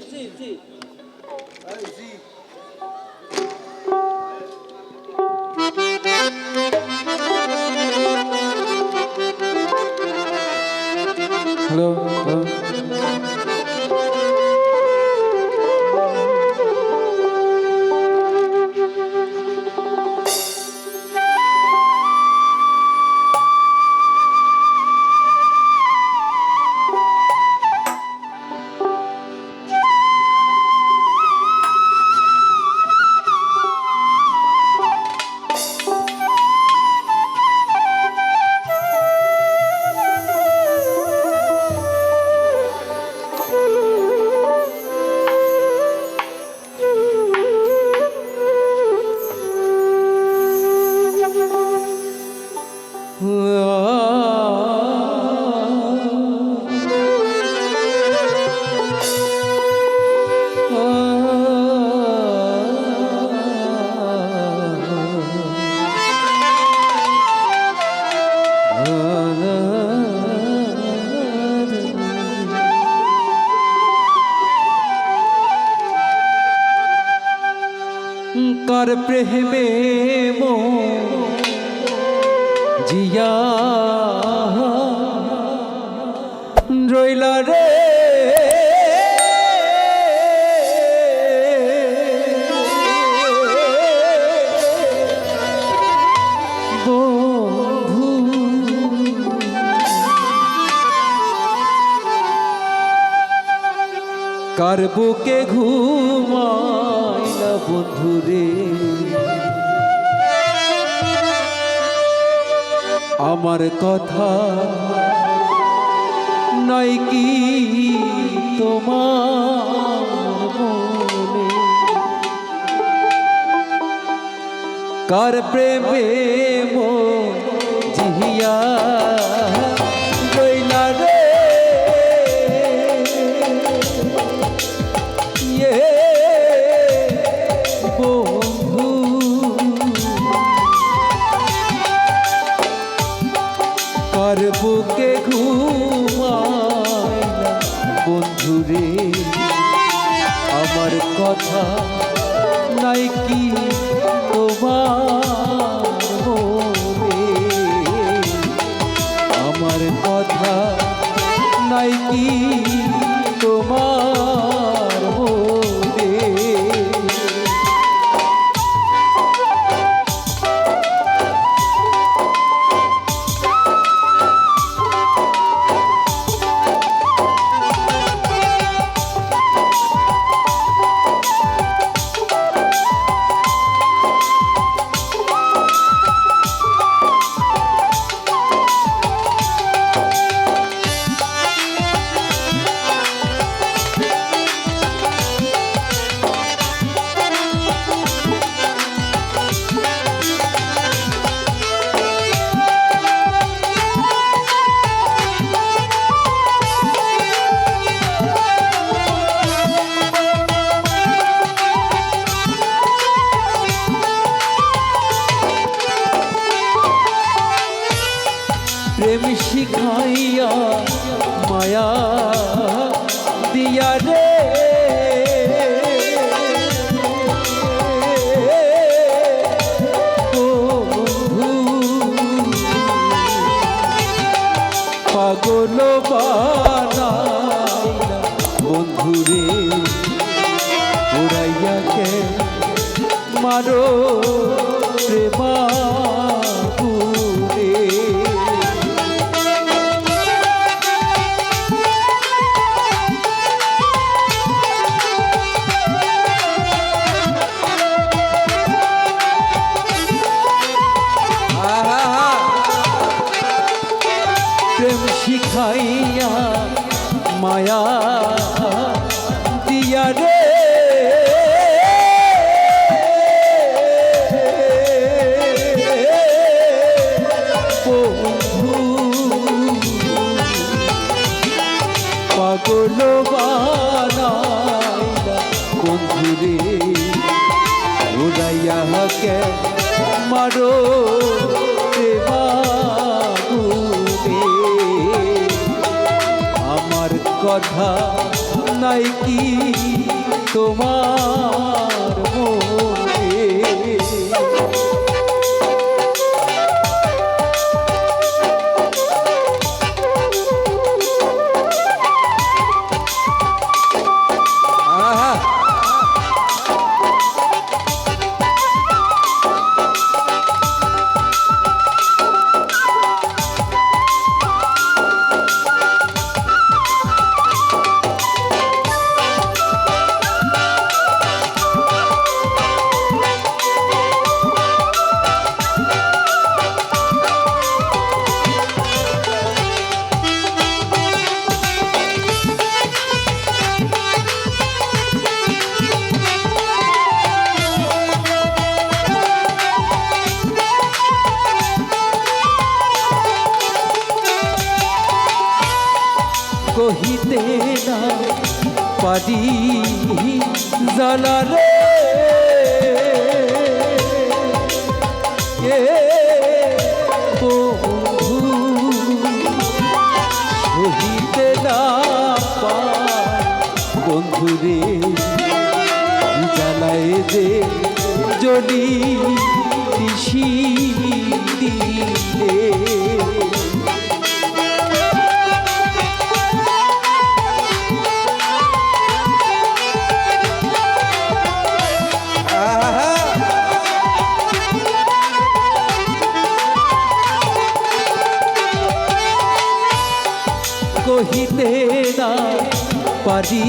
sim, sim, sim. Aí, sim. কার প্রেমে মো জিয়া রইলা রে। কার বুকে ঘুমাই না বন্ধুরে। আমার কথা নাই কি তোমার কার প্রেমে মো জিহিয়া কার বুকে ঘুমায় বন্ধুরে আমার কথা নাই কি তোমার আমার কথা নাই কি পাগল বানাইলা বন্ধুরে উড়াইয়া কে আমার কথা নাই কি তোমার? কহিতে না পারি জালারে এ বন্ধু, কহিতে না পার বন্ধুরে জানায় যে যদি নিশি দিলে। কহিতে না পারি।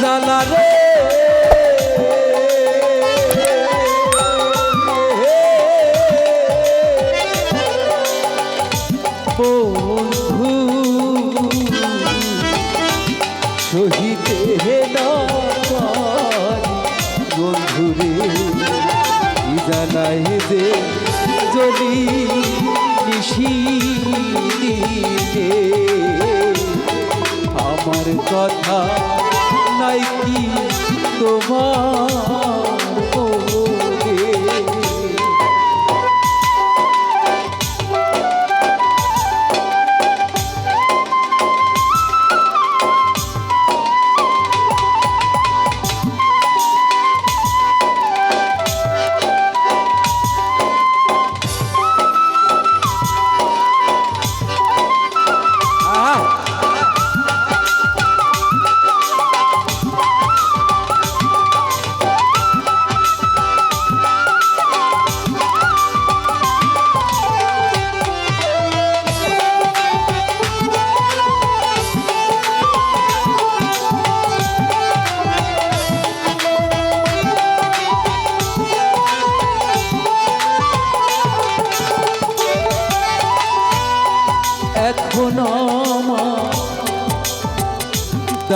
জালারে বন্ধু সহিতে না পারি বন্ধুরে জানাই দে যদি নিশি দিলে আমার কথা নাই কি তোমার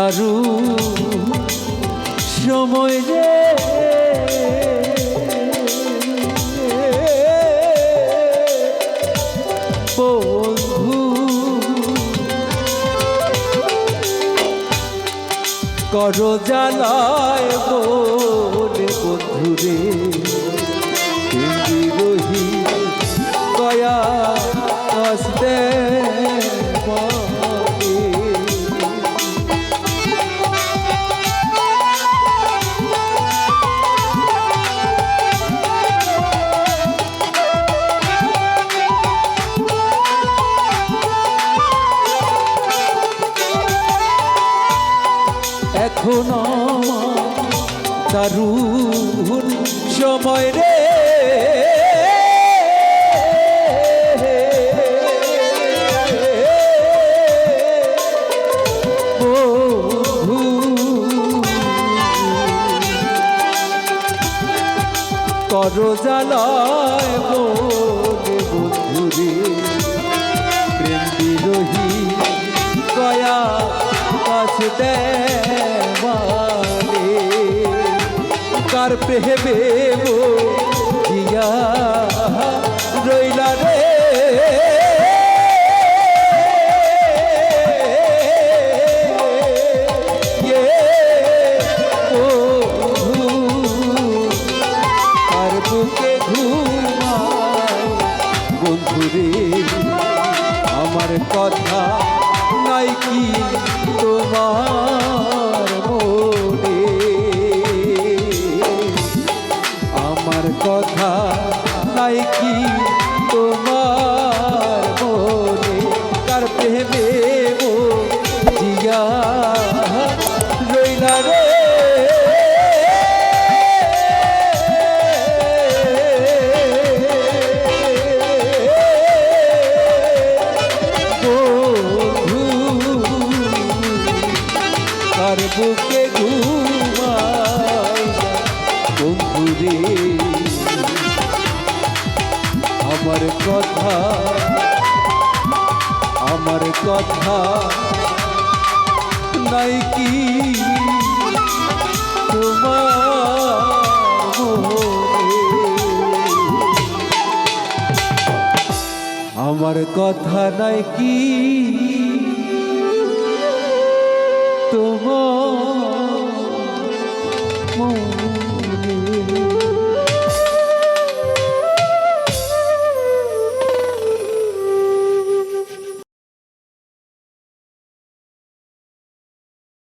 দারু সময় রে বন্ধু করো জ্বালায় বলে বন্ধুরে রহি কয়া আসতে। দারুণ সময় রে। কর প্রেম বিরোহী কয়া দেওয়ালে প্রেমে গো রইলা রে। আর আমার কথা নাই কি তোমার মনে? কথা নাই কি তোমার মনে? কার প্রেমে ও জিয়া রইলা রে? কথা আমার কথা নাই কি? আমার কথা নাই কি তোমার?